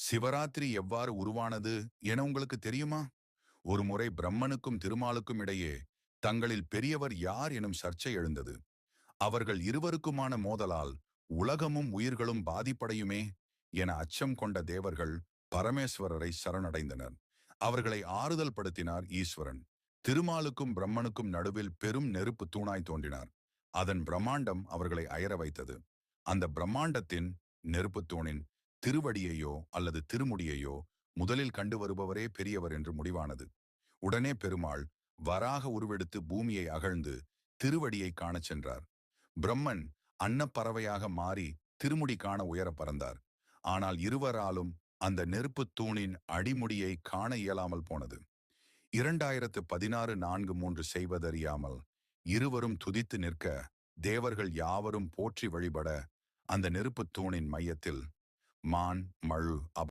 சிவராத்திரி எவ்வாறு உருவானது என உங்களுக்கு தெரியுமா? ஒரு முறை பிரம்மனுக்கும் திருமாலுக்கும் இடையே தங்களில் பெரியவர் யார் எனும் சர்ச்சை எழுந்தது. அவர்கள் இருவருக்குமான மோதலால் உலகமும் உயிர்களும் பாதிப்படையுமே என அச்சம் கொண்ட தேவர்கள் பரமேஸ்வரரை சரணடைந்தனர். அவர்களை ஆறுதல் படுத்தினார் ஈஸ்வரன். திருமாலுக்கும் பிரம்மனுக்கும் நடுவில் பெரும் நெருப்பு தூணாய் தோன்றினார். அதன் பிரம்மாண்டம் அவர்களை அயர வைத்தது. அந்த பிரம்மாண்டத்தின் நெருப்புத் தூணின் திருவடியையோ அல்லது திருமுடியையோ முதலில் கண்டு வருபவரே பெரியவர் என்று முடிவானது. உடனே பெருமாள் வராக உருவெடுத்து பூமியை அகழ்ந்து திருவடியை காணச் சென்றார். பிரம்மன் அன்னப்பறவையாக மாறி திருமுடி காண உயர பறந்தார். ஆனால் இருவராலும் அந்த நெருப்புத் தூணின் அடிமுடியை காண இயலாமல் போனது. இரண்டாயிரத்து பதினாறு நான்கு மூன்று செய்வதறியாமல் இருவரும் துதித்து நிற்க தேவர்கள் யாவரும் போற்றி வழிபட அந்த நெருப்புத் தூணின் மையத்தில் மான் மழு